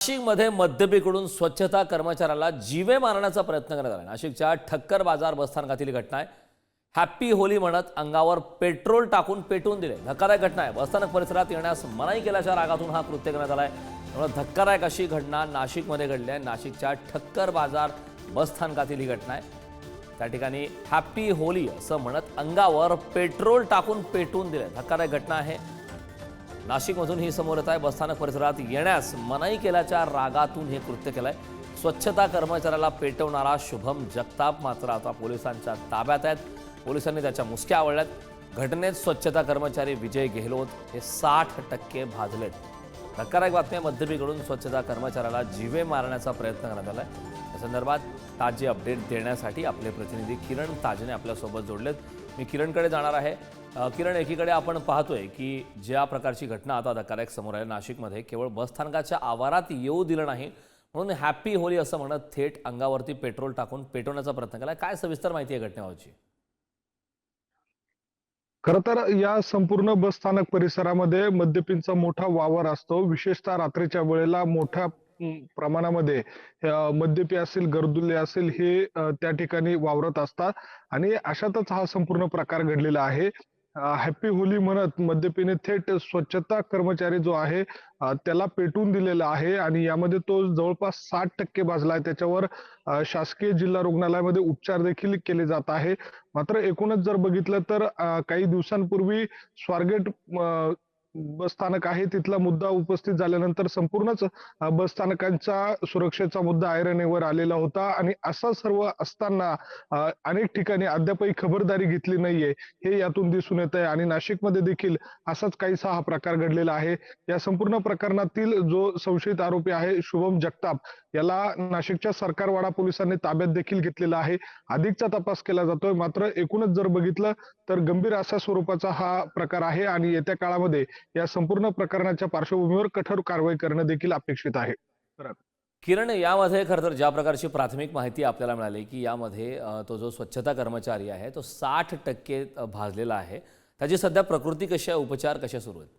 नाशिकमध्ये मद्यपीकडून स्वच्छता कर्मचाऱ्याला जीवे मारण्याचा प्रयत्न करण्यात आला नाशिकच्या ठक्कर बाजार बसस्थानकातील घटना आहे. हॅप्पी होली म्हणत अंगावर पेट्रोल टाकून पेटवून दिले. धक्कादायक घटना आहे. बसस्थानक परिसरात येण्यास मनाई केल्याच्या रागातून हा कृत्य करण्यात आला आहे. त्यामुळे धक्कादायक अशी घटना नाशिकमध्ये घडली आहे. नाशिकच्या ठक्कर बाजार बसस्थानकातील ही घटना आहे. त्या ठिकाणी हॅप्पी होली असं म्हणत अंगावर पेट्रोल टाकून पेटवून दिले. धक्कादायक घटना आहे. नाशिकमधून ही समोर येत आहे. बसस्थानक परिसरात येण्यास मनाई केल्याच्या रागातून हे कृत्य केलंय. स्वच्छता कर्मचाऱ्याला पेटवणारा शुभम जगताप मात्र आता पोलिसांच्या ताब्यात आहेत. पोलिसांनी त्याच्या मुसक्या आवडल्यात घटनेत स्वच्छता कर्मचारी विजय गेहलोत हे साठ टक्के भाजलेत. धक्कादायक बातम्या मध्यपीकडून स्वच्छता कर्मचाऱ्याला जीवे मारण्याचा प्रयत्न करण्यात आला या संदर्भात ताजी अपडेट देण्यासाठी आपले प्रतिनिधी किरण ताजने आपल्यासोबत जोडलेत. मी किरणकडे जाणार आहे. किरण एकीकडे आपण पाहतोय की ज्या प्रकारची घटना आता धक्कादायक समोर आहे नाशिकमध्ये केवळ बसस्थानकाच्या आवारात येऊ दिलं नाही म्हणून हॅपी होली असं म्हणत थेट अंगावरती पेट्रोल टाकून पेटवण्याचा प्रयत्न केला. काय सविस्तर माहिती आहे घटनेबाबतची? खर तर या संपूर्ण बस स्थानक परिसरामध्ये मद्यपींचा मोठा वावर असतो. विशेषतः रात्रीच्या वेळेला मोठ्या प्रमाणामध्ये मद्यपी असेल गर्दुल्ले असेल हे त्या ठिकाणी वावरत असतात. आणि अशातच हा संपूर्ण प्रकार घडलेला आहे. हॅपी होली म्हणत मद्यपीने थेट स्वच्छता कर्मचारी जो आहे त्याला पेटवून दिलेला आहे आणि यामध्ये तो जवळपास साठ टक्के भाजला आहे. त्याच्यावर शासकीय जिल्हा रुग्णालयामध्ये उपचार देखील केले जात आहे. मात्र एकूणच जर बघितलं तर काही दिवसांपूर्वी स्वारगेट स्थानक आहे तिथला मुद्दा उपस्थित झाल्यानंतर संपूर्णच बस स्थानकांचा सुरक्षेचा मुद्दा ऐरणीवर आलेला होता आणि असा सर्व असताना अनेक ठिकाणी अद्यापही खबरदारी घेतली नाहीये हे यातून दिसून येत आहे आणि नाशिकमध्ये देखील असाच काहीसा हा प्रकार घडलेला आहे. या संपूर्ण प्रकरणातील जो संशयित आरोपी आहे शुभम जगताप याला नाशिकच्या सरकारवाडा पोलिसांनी ताब्यात देखील घेतलेला आहे. अधिकचा तपास केला जातोय मात्र एकूणच जर बघितलं तर गंभीर अशा स्वरूपाचा हा प्रकार आहे आणि येत्या काळामध्ये या संपूर्ण प्रकरणाच्या पार्श्वभूमीवर कठोर कारवाई करणं देखील अपेक्षित आहे. किरण यामध्ये खरं तर ज्या प्रकारची प्राथमिक माहिती आपल्याला मिळाली की यामध्ये तो जो स्वच्छता कर्मचारी आहे तो साठ टक्के भाजलेला आहे. त्याची सध्या प्रकृती कशी आहे? उपचार कसे सुरू आहेत?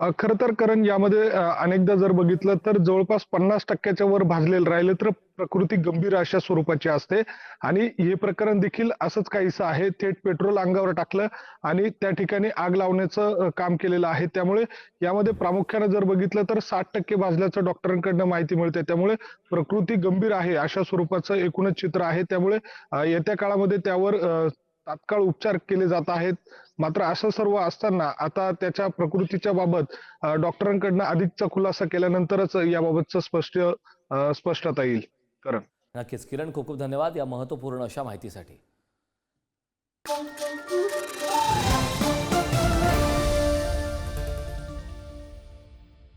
खरं तर करण यामध्ये अनेकदा जर बघितलं तर जवळपास पन्नास टक्क्याच्या वर भाजलेलं राहिले तर प्रकृती गंभीर अशा स्वरूपाची असते. आणि हे प्रकरण देखील असंच काहीसं आहे. थेट पेट्रोल अंगावर टाकलं आणि त्या ठिकाणी आग लावण्याचं काम केलेलं आहे. त्यामुळे यामध्ये प्रामुख्याने जर बघितलं तर साठ टक्के भाजल्याचं डॉक्टरांकडनं माहिती मिळते. त्यामुळे प्रकृती गंभीर आहे अशा स्वरूपाचं एकूणच चित्र आहे. त्यामुळे येत्या काळामध्ये त्यावर तात्काळ उपचार केले जात आहेत. मात्र असं सर्व असताना आता त्याच्या प्रकृतीच्या बाबत डॉक्टरांकडनं अधिकचा खुलासा केल्यानंतरच याबाबतचं स्पष्ट स्पष्टता येईल. करण. नक्कीच. किरण खूप खूप धन्यवाद या महत्त्वपूर्ण अशा माहितीसाठी.